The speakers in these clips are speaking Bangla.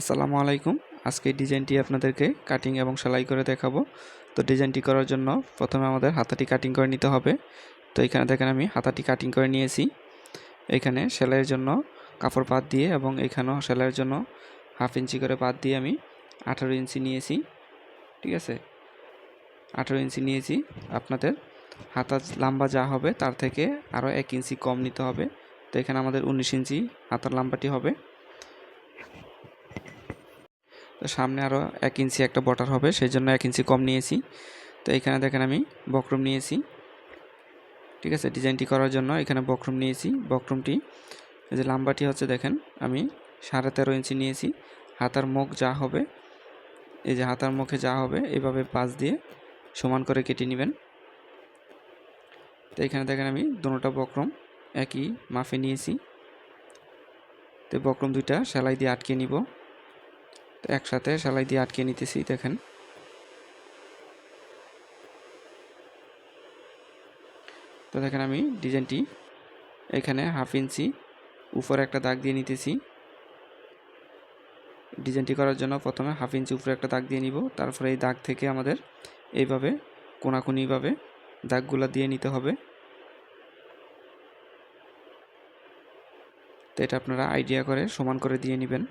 আসসালামু আলাইকুম। আজকে ডিজাইনটি আপনাদেরকে কাটিং এবং সেলাই করে দেখাবো। তো ডিজাইনটি করার জন্য প্রথমে আমাদের হাতাটি কাটিং করে নিতে হবে। তো এখানে দেখেন আমি হাতাটি কাটিং করে নিয়েছি। এখানে সেলাইয়ের জন্য কাপড় পাত দিয়ে এবং এখানেও সেলাইয়ের জন্য হাফ ইঞ্চি করে পাত দিয়ে আমি আঠারো ইঞ্চি নিয়েছি। ঠিক আছে? আঠারো ইঞ্চি নিয়েছি। আপনাদের হাতা লম্বা যা হবে তার থেকে আরও এক ইঞ্চি কম নিতে হবে। তো এখানে আমাদের উনিশ ইঞ্চি হাতার লম্বাটি হবে। তো সামনে আরও এক ইঞ্চি একটা বটার হবে সেই জন্য এক ইঞ্চি কম নিয়েছি। তো এখানে দেখেন আমি বক্রম নিয়েছি। ঠিক আছে, ডিজাইনটি করার জন্য এখানে বক্রম নিয়েছি। বক্রমটি যে লাম্বাটি হচ্ছে দেখেন, আমি সাড়ে তেরো ইঞ্চি নিয়েছি। হাতার মুখ যা হবে, এই যে হাতার মুখে যা হবে এইভাবে পাশ দিয়ে সমান করে কেটে নেবেন। তো এখানে দেখেন আমি দুটোটা বক্রম একই মাফে নিয়েছি। তো বক্রম দুইটা সেলাই দিয়ে আটকে নিব। একসাথে সেলাই দিয়ে আটকে নিতেছি, দেখেন। তো দেখেন আমি ডিজাইনটি এখানে হাফ ইঞ্চি উপরে একটা দাগ দিয়ে নিতেছি। ডিজাইনটি করার জন্য প্রথমে হাফ ইঞ্চি উপরে একটা দাগ দিয়ে নিব, তারপরে এই দাগ থেকে আমাদের এইভাবে কোনাকুনিভাবে দাগগুলো দিয়ে নিতে হবে। তো এটা আপনারা আইডিয়া করে সমান করে দিয়ে নেবেন।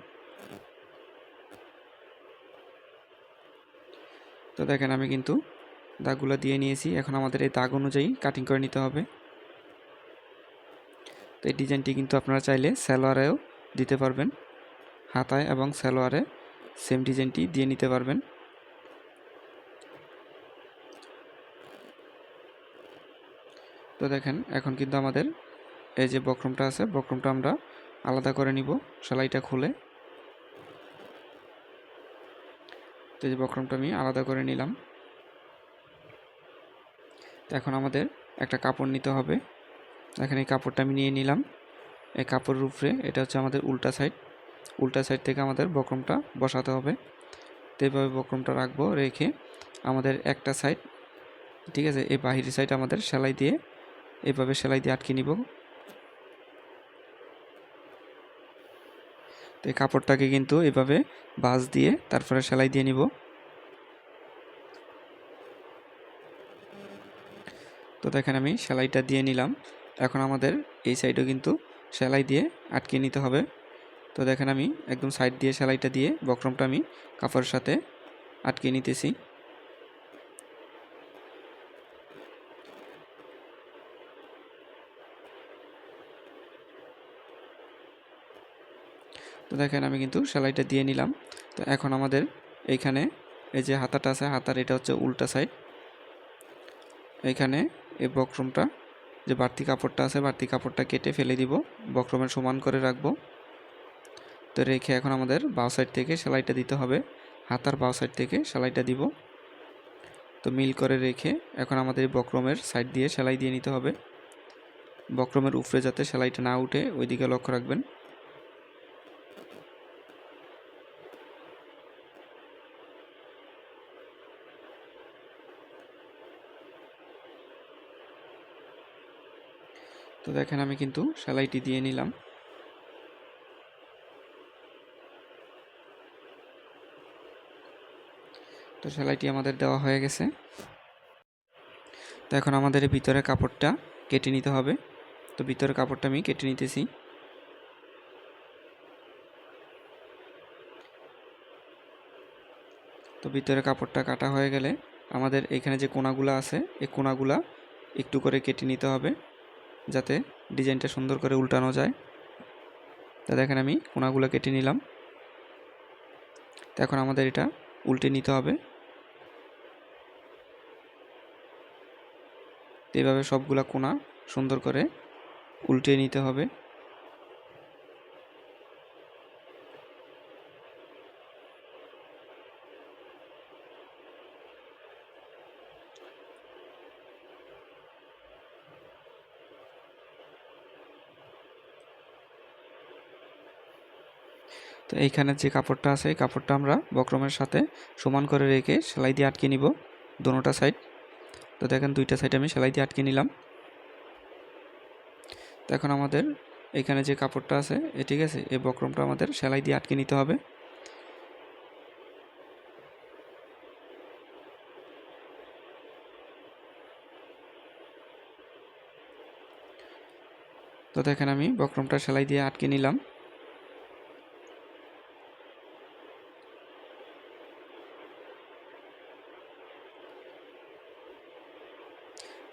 তো দেখেন আমি কিন্তু দাগগুলো দিয়ে নিয়েছি। এখন আমাদের এই দাগ অনুযায়ী কাটিং করে নিতে হবে। তো এই ডিজাইনটি কিন্তু আপনারা চাইলে সালোয়ারেও দিতে পারবেন। হাতায় এবং সালোয়ারে সেম ডিজাইনটি দিয়ে নিতে পারবেন। তো দেখেন, এখন কিন্তু আমাদের এই যে বক্রমটা আছে, বক্রমটা আমরা আলাদা করে নিব, সেলাইটা খুলে। তো এই বক্রমটা আমি আলাদা করে নিলাম। তো এখন আমাদের একটা কাপড় নিতে হবে। এখানে এই কাপড়টা আমি নিয়ে নিলাম। এই কাপড়ের উপরে, এটা হচ্ছে আমাদের উল্টা সাইড। উল্টা সাইড থেকে আমাদের বক্রমটা বসাতে হবে। তো এইভাবে বক্রমটা রাখব, রেখে আমাদের একটা সাইড, ঠিক আছে? এই বাহিরি সাইড আমাদের সেলাই দিয়ে, এভাবে সেলাই দিয়ে আটকে নিব। তো এই কাপড়টাকে কিন্তু এভাবে বাস দিয়ে তারপরে সেলাই দিয়ে নিব। তো দেখেন আমি সেলাইটা দিয়ে নিলাম। এখন আমাদের এই সাইডও কিন্তু সেলাই দিয়ে আটকে নিতে হবে। তো দেখেন আমি একদম সাইড দিয়ে সেলাইটা দিয়ে বক্রমটা আমি কাপড়ের সাথে আটকে নিতেছি। তো দেখেন আমি কিন্তু সেলাইটা দিয়ে নিলাম। তো এখন আমাদের এইখানে এই যে হাতাটা আছে, হাতার এটা হচ্ছে উল্টা সাইড এইখানে এই বক্রমটা, যে বাড়তি কাপড়টা আছে, বাড়তি কাপড়টা কেটে ফেলে দিব। বক্রমের সমান করে রাখব। তো রেখে এখন আমাদের বাও সাইড থেকে সেলাইটা দিতে হবে। হাতার বাও সাইড থেকে সেলাইটা দিব। তো মিল করে রেখে এখন আমাদের এই বক্রমের সাইড দিয়ে সেলাই দিয়ে নিতে হবে। বক্রমের উপরে যাতে সেলাইটা না উঠে, ওইদিকে লক্ষ্য রাখবেন। তো দেখেন আমি কিন্তু সেলাইটি দিয়ে নিলাম। তো সেলাইটি আমাদের দেওয়া হয়ে গেছে। তো এখন আমাদের ভিতরে কাপড়টা কেটে নিতে হবে। তো ভিতরে কাপড়টা আমি কেটে নিতেছি। তো ভিতরে কাপড়টা কাটা হয়ে গেলে আমাদের এখানে যে কোনাগুলা আছে, এই কোনাগুলা একটু করে কেটে নিতে হবে। যাতে ডিজাইনটা সুন্দর করে উল্টানো যায়। তা দেখেন আমি কোনাগুলো কেটে নিলাম। তো এখন আমাদের এটা উল্টে নিতে হবে। এইভাবে সবগুলা কোনা সুন্দর করে উল্টে নিতে হবে। তো এইখানে যে কাপড়টা আছে, এই কাপড়টা আমরা বক্রমের সাথে সমান করে রেখে সেলাই দিয়ে আটকে নিব দোনোটা সাইড তো দেখেন দুইটা সাইড আমি সেলাই দিয়ে আটকে নিলাম। তো এখন আমাদের এখানে যে কাপড়টা আছে, এ ঠিক আছে, এই বক্রমটা আমাদের সেলাই দিয়ে আটকে নিতে হবে। তো দেখেন আমি বক্রমটা সেলাই দিয়ে আটকে নিলাম।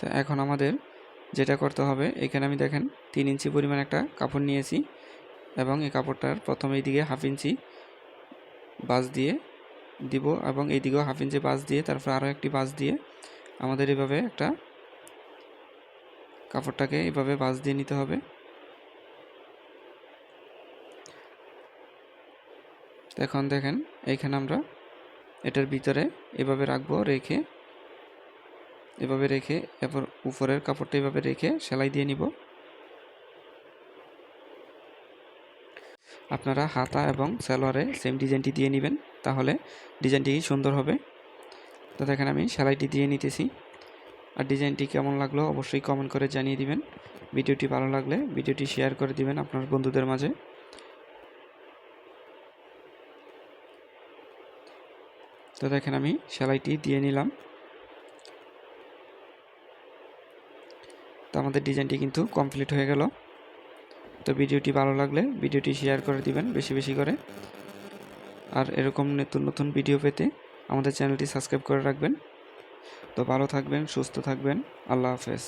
তো এখন আমাদের যেটা করতে হবে, এখানে আমি দেখেন তিন ইঞ্চি পরিমাণ একটা কাপড় নিয়েছি এবং এই কাপড়টার প্রথম এইদিকে হাফ ইঞ্চি বাস দিয়ে দিব এবং এইদিকেও হাফ ইঞ্চি বাস দিয়ে, তারপর আরও একটি বাস দিয়ে আমাদের এভাবে একটা কাপড়টাকে এভাবে বাস দিয়ে নিতে হবে। এখন দেখেন, এইখানে আমরা এটার ভিতরে এভাবে রাখব, রেখে এভাবে রেখে, এরপর উপরের কাপড়টা এভাবে রেখে সেলাই দিয়ে নিব। আপনারা হাতা এবং সালোয়ারে সেম ডিজাইনটি দিয়ে নেবেন, তাহলে ডিজাইনটি সুন্দর হবে। তো দেখেন আমি সেলাইটি দিয়ে নিতেছি। আর ডিজাইনটি কেমন লাগল অবশ্যই কমেন্ট করে জানিয়ে দিবেন। ভিডিওটি ভালো লাগলে ভিডিওটি শেয়ার করে দিবেন আপনার বন্ধুদের মাঝে। তো দেখেন আমি সেলাইটি দিয়ে নিলাম। তো আমাদের ডিজাইনটি কিন্তু কমপ্লিট হয়ে গেল। তো ভিডিওটি ভালো লাগলে ভিডিওটি শেয়ার করে দিবেন বেশি বেশি করে। আর এরকম নতুন নতুন ভিডিও পেতে আমাদের চ্যানেলটি সাবস্ক্রাইব করে রাখবেন। তো ভালো থাকবেন, সুস্থ থাকবেন। আল্লাহ হাফেজ।